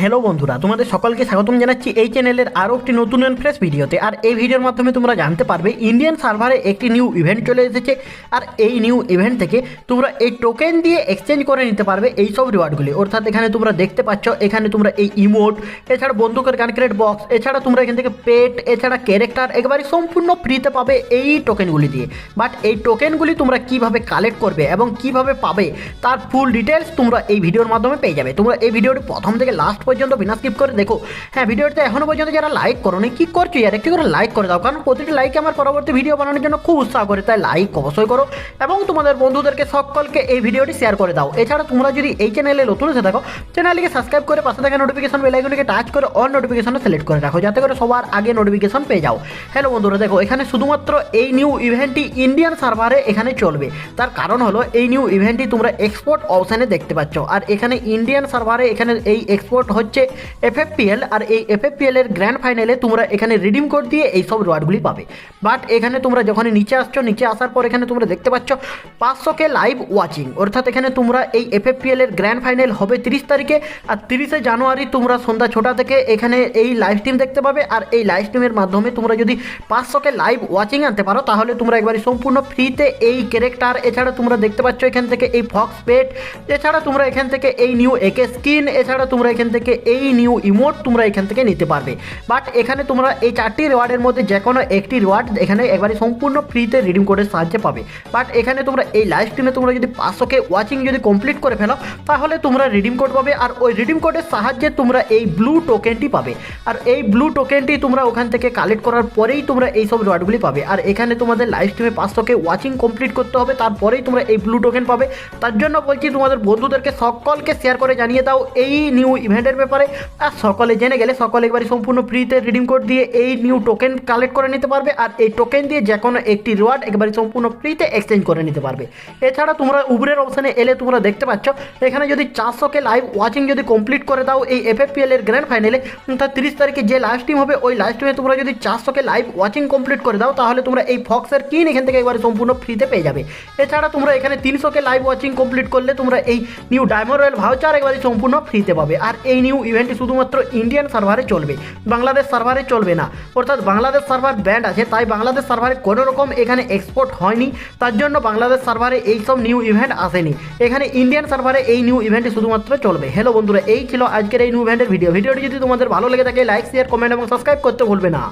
Hello বন্ধুরা, তোমাদের সকলকে স্বাগতম জানাচ্ছি এই চ্যানেলের আরও একটি নতুন অ্যান্ড ফ্রেশ ভিডিওতে। আর এই ভিডিওর মাধ্যমে তোমরা জানতে পারবে ইন্ডিয়ান সার্ভারে একটি নিউ ইভেন্ট চলে এসেছে। আর এই নিউ ইভেন্ট থেকে তোমরা এই টোকেন দিয়ে এক্সচেঞ্জ করে নিতে পারবে এই সব রিওয়ার্ডগুলি অর্থাৎ এখানে তোমরা দেখতে পাচ্ছ, এখানে তোমরা এই ইমোট এছাড়া বন্দুকের গানক্রেট বক্স এছাড়া তোমরা এখান থেকে পেট এছাড়া ক্যারেক্টার একেবারে সম্পূর্ণ ফ্রিতে পাবে এই টোকেনগুলি দিয়ে। বাট এই টোকেনগুলি তোমরা কীভাবে কালেক্ট করবে এবং কীভাবে পাবে, তার ফুল ডিটেলস তোমরা এই ভিডিওর মাধ্যমে পেয়ে যাবে। তোমরা এই ভিডিওটি প্রথম থেকে লাস্ট পর্যন্ত বিনা স্কিপ করে দেখো। হ্যাঁ ভিডিওতে এখনও পর্যন্ত যারা লাইক করো কি করছ আর একটু করে লাইক করে দাও? কারণ প্রতিটি লাইক আমার পরবর্তী ভিডিও বানানোর জন্য খুব উৎসাহ করে, তাই লাইক অবশ্যই করো। এবং তোমাদের বন্ধুদেরকে সকলকে এই ভিডিওটি শেয়ার করে দাও। এছাড়া তোমরা যদি এই চ্যানেলে নতুন এসে থাকো চ্যানেলটিকে সাবস্ক্রাইব করে পাশে থাকা নোটিফিকেশন বেলাইকনটিকে টাচ করে অল নোটিফিকেশনে সিলেক্ট করে রাখো, যাতে করে সবার আগে নোটিফিকেশন পেয়ে যাও। হ্যালো বন্ধুরা, দেখো, এখানে শুধুমাত্র এই নিউ ইভেন্টটি ইন্ডিয়ান সার্ভারে এখানে চলবে। তার কারণ হলো, এই নিউ ইভেন্টটি তোমরা এক্সপোর্ট অপশানে দেখতে পাচ্ছ। আর এখানে ইন্ডিয়ান সার্ভারে এখানে এই এক্সপোর্ট হচ্ছে এফএফপিএল আর এই এফএফপিএল এর গ্র্যান্ড ফাইনালে তোমরা এখানে রিডিম কোড দিয়ে এই সব রিওয়ার্ডগুলি পাবে। বাট এখানে তোমরা যখন নিচে আসছো, নিচে আসার পর এখানে তোমরা দেখতে পাচ্ছ পাঁচশো কে লাইভ ওয়াচিং অর্থাৎ এখানে তোমরা এই এফএফপিএল এর গ্র্যান্ড ফাইনাল হবে তিরিশ তারিখে আর তিরিশে জানুয়ারি তোমরা সন্ধ্যা ছটা থেকে এখানে এই লাইভ স্ট্রিম দেখতে পাবে। আর এই লাইভ স্ট্রিমের মাধ্যমে তোমরা যদি পাঁচশোকে লাইভ ওয়াচিং আনতে পারো, তাহলে তোমরা একবারে সম্পূর্ণ ফ্রিতে এই ক্যারেক্টার এছাড়া তোমরা দেখতে পাচ্ছ এখান থেকে এই ফক্স পেট এছাড়া তোমরা এখান থেকে এই নিউ একে স্কিন এছাড়া তোমরা এখান থেকে এই নিউ ইমোট তোমরা এখান থেকে নিতে পারবে। বাট এখানে তোমরা এই চারটি রিওয়ার্ডের মধ্যে যে কোনো একটি রিওয়ার্ড এখানে একবারে সম্পূর্ণ ফ্রিতে রিডিম কোডের সাহায্যে পাবে। বাট এখানে তোমরা এই লাইভ স্ট্রিমে তোমরা যদি পাঁচশোকে ওয়াচিং যদি কমপ্লিট করে ফেলো, তাহলে তোমরা রিডিম কোড পাবে আর ওই রিডিম কোডের সাহায্যে তোমরা এই ব্লু টোকেনটি পাবে। আর এই ব্লু টোকেনটি তোমরা ওখান থেকে কালেক্ট করার পরেই তোমরা এই সব রিওয়ার্ডগুলি পাবে। আর এখানে তোমাদের লাইভ স্ট্রিমে পাঁচশোকে ওয়াচিং কমপ্লিট করতে হবে, তারপরেই তোমরা এই ব্লু টোকেন পাবে। তার জন্য বলছি, তোমাদের বন্ধুদেরকে সকলকে শেয়ার করে জানিয়ে দাও, এই নিউ ইভেন্টের ব্যাপারে আর সকলে জেনে গেলে সকলে একবারে সম্পূর্ণ ফ্রিতে রিডিম কোড দিয়ে এই নিউ টোকেন কালেক্ট করে নিতে পারবে আর এই টোকেন দিয়ে যে কোনো একটি রিওয়ার্ড একবারে সম্পূর্ণ ফ্রিতে এক্সচেঞ্জ করে নিতে পারবে। এছাড়া তোমরা উবরের অপশানে এলে তোমরা দেখতে পাচ্ছ, এখানে যদি চারশোকে লাইভ ওয়াচিং যদি কমপ্লিট করে দাও এই এফএফপিএল এর গ্র্যান্ড ফাইনালে তার তিরিশ তারিখে যে লাস্ট টিম হবে, ওই লাস্ট টিমে তোমরা যদি চারশোকে লাইভ ওয়াচিং কমপ্লিট করে দাও, তাহলে তোমরা এই ফক্সের কিন এখান থেকে একবারে সম্পূর্ণ ফ্রিতে পেয়ে যাবে। এছাড়া তোমরা এখানে তিনশোকে লাইভ ওয়াচিং কমপ্লিট করলে তোমরা এই নিউ ডায়মন্ড রয়্যাল ভাউচার একবারে সম্পূর্ণ ফ্রিতে পাবে। আর এই নিউ ইভেন্টটি শুধুমাত্র ইন্ডিয়ান সার্ভারে চলবে, বাংলাদেশ সার্ভারে চলবে না। অর্থাৎ বাংলাদেশ সার্ভার ব্যান্ড আছে, তাই বাংলাদেশ সার্ভারে কোনো রকম এখানে এক্সপোর্ট হয়নি। তার জন্য বাংলাদেশ সার্ভারে এই সব নিউ ইভেন্ট আসেনি। এখানে ইন্ডিয়ান সার্ভারে এই নিউ ইভেন্টটি শুধুমাত্র চলবে। হ্যালো বন্ধুরা, এই ছিল আজকের এই নিউ ইভেন্টের ভিডিও। ভিডিওটি যদি তোমাদের ভালো লেগে থাকে লাইক শেয়ার কমেন্ট এবং সাবস্ক্রাইব করতে ভুলবে না।